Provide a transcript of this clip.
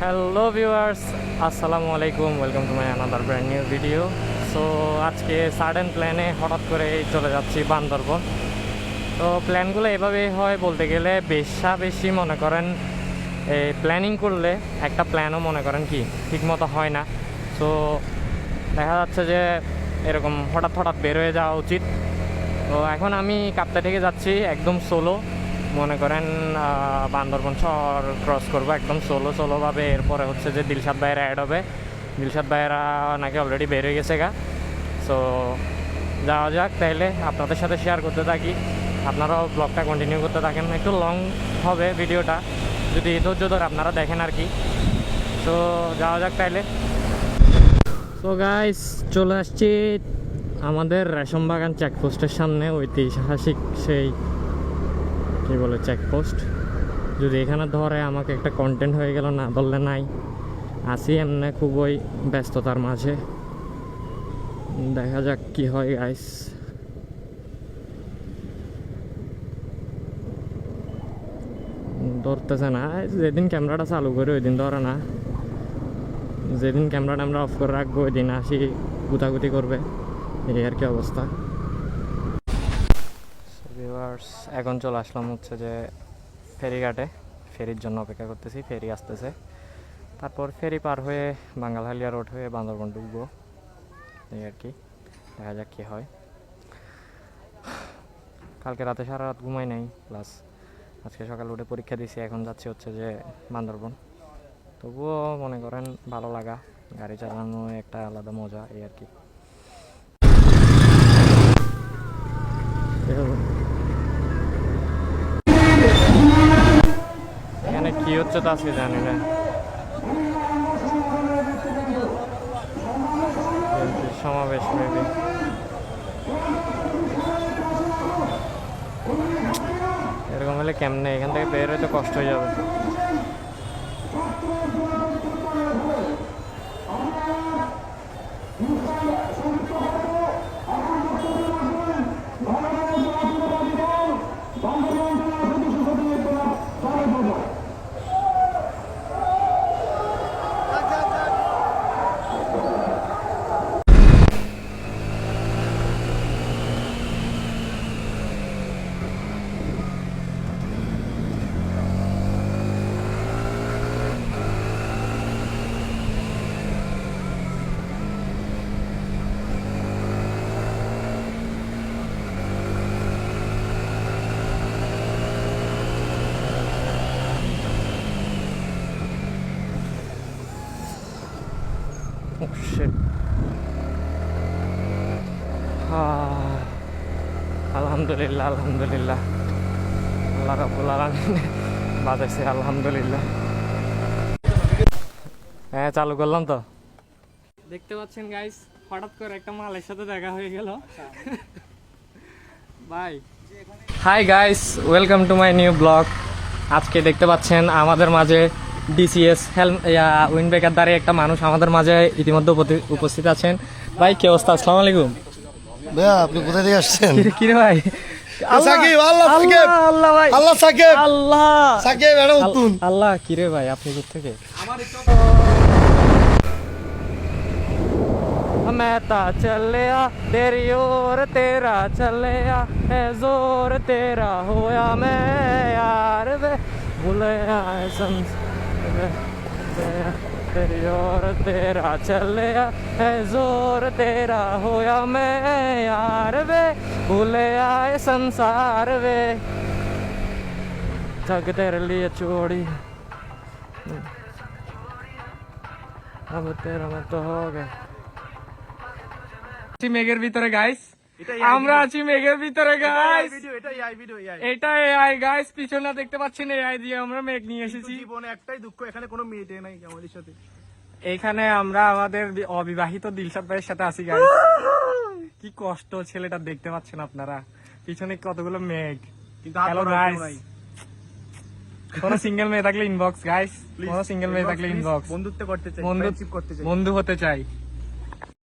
Hello viewers আসসালামু আলাইকুম welcome to my another brand new video so আজকে sudden প্ল্যানে হঠাৎ করে চলে যাচ্ছি বান্দরবন। তো প্ল্যানগুলো এভাবেই হয় বলতে গেলে, বেশা বেশি মনে করেন এই প্ল্যানিং করলে একটা প্ল্যানও মনে করেন কি, ঠিকমতো হয় না। সো দেখা যাচ্ছে যে, এরকম হঠাৎ হঠাৎ বের হয়ে যাওয়া উচিত। তো এখন আমি কাপ্তা থেকে যাচ্ছি একদম সোলো মনে করেন বান্দরবন শহর ক্রস করব একদম সোলো সোলোভাবে এরপরে হচ্ছে যে দিলশাদ ভাইয়েরা অ্যাড হবে। দিলশাদ ভাইয়েরা নাকি অলরেডি বের হয়ে গেছে গা। সো যাওয়া যাক তাইলে আপনাদের সাথে শেয়ার করতে থাকি। আপনারাও ব্লগটা কন্টিনিউ করতে থাকেন। একটু লং হবে ভিডিওটা। যদি ধৈর্য ধরে আপনারা দেখেন আর কি। তো যাওয়া যাক তাইলে সো গাইস চলে আসছি আমাদের রেশম বাগান চেকপোস্টের সামনে ঐতিহাসিক সেই কী বলে চেকপোস্ট যদি এখানে ধরে আমাকে একটা কন্টেন্ট হয়ে গেল, না বললে নাই। আসি এমনি খুবই ব্যস্ততার মাঝে। দেখা যাক কি হয় গাইস ধরতেছে না। যেদিন ক্যামেরাটা চালু করি ওই দিন ধরে না। যেদিন ক্যামেরাটা আমরা অফ করে রাখব ওই দিন আসি, গুতাগুতি করবে। এই আর কি অবস্থা ভিউয়ার্স এখন চলে আসলাম হচ্ছে যে ফেরিঘাটে। ফেরির জন্য অপেক্ষা করতেছি, ফেরি আসতেছে। তারপর ফেরি পার হয়ে বাঙ্গালহালিয়া রোড হয়ে বান্দরবন ঢুকবো। এই আর কি, দেখা যাক কী হয়। কালকে রাতে সারা রাত ঘুমাই নাই, প্লাস আজকে সকালে উঠে পরীক্ষা দিয়েছি এখন যাচ্ছি হচ্ছে যে বান্দরবন। তবুও মনে করেন ভালো লাগা, গাড়ি চালানো একটা আলাদা মজা, এই আর কি। এখানে কি হচ্ছে তা আজকে জানি না। সমাবেশ মেবি এরকম হলে কেমনে? এখান থেকে বের হইতে কষ্ট হয়ে যাবে। Oh shit. Ah, আলহামদুলিল্লাহ আলহামদুলিল্লাহ আল্লাহ রাবুল আলমিন বাজাইছে আলহামদুলিল্লাহ। হ্যাঁ চালু করলাম তো। দেখতে পাচ্ছেন গাইস হঠাৎ করে একটা মালের সাথে দেখা হয়ে গেল। Bye hi guys welcome to my new blog আজকে দেখতে পাচ্ছেন আমাদের মাঝে ডিসিএস হেলম উইন্ড ব্রেকার দ্বারে একটা মানুষ আমাদের মাঝে ইতিমধ্যে উপতি- উপস্থিত আছেন ভাই কি অবস্থা আসসালামু আলাইকুম ভাইয়া আপনি কোথা থেকে আসছেন কিরে কিরে ভাই সাকিব, আল্লাহ সাকিব। আল্লাহ ভাই আল্লাহ সাকিব আল্লাহ সাকিব এটা উত্তুন আল্লাহ কিরে ভাই আপনি থেকে मैं ता चलिया तेरी ओर तेरा चलिया है जोर तेरा होया मैं यार वे भूलिया है संसार वे, तेरी और तेरा चलिया है ज़ोर तेरा होया मैं यार वे भूले आए संसार वे। जग तेरे लिए चोरी अब तेरा मैं तो हो गया। मेगर भी तेरे गाइस আমরা আছি মেঘের ভিতরে গাইস এটা এআই গাইস পিছনে দেখতে পাচ্ছেন এআই দিয়ে আমরা মেঘ নিয়ে এসেছি। জীবনে একটাই দুঃখ এখানে কোনো মেয়েটে নাই আমাদের সাথে। এখানে আমরা আমাদের অবিবাহিত দিলশাদ ভাইয়ের সাথে আছি গাইস কি কষ্ট ছেলেটা দেখতে পাচ্ছেন আপনারা? পিছনে কতগুলো মেঘ। কিন্তু হ্যালো গাইস কোন সিঙ্গেল মেয়ে থাকলে ইনবক্স গাইস কোন সিঙ্গেল মেয়ে থাকলে ইনবক্স বন্ধুত্ব করতে চাই বন্ধু করতে চাই। বন্ধু হতে চাই।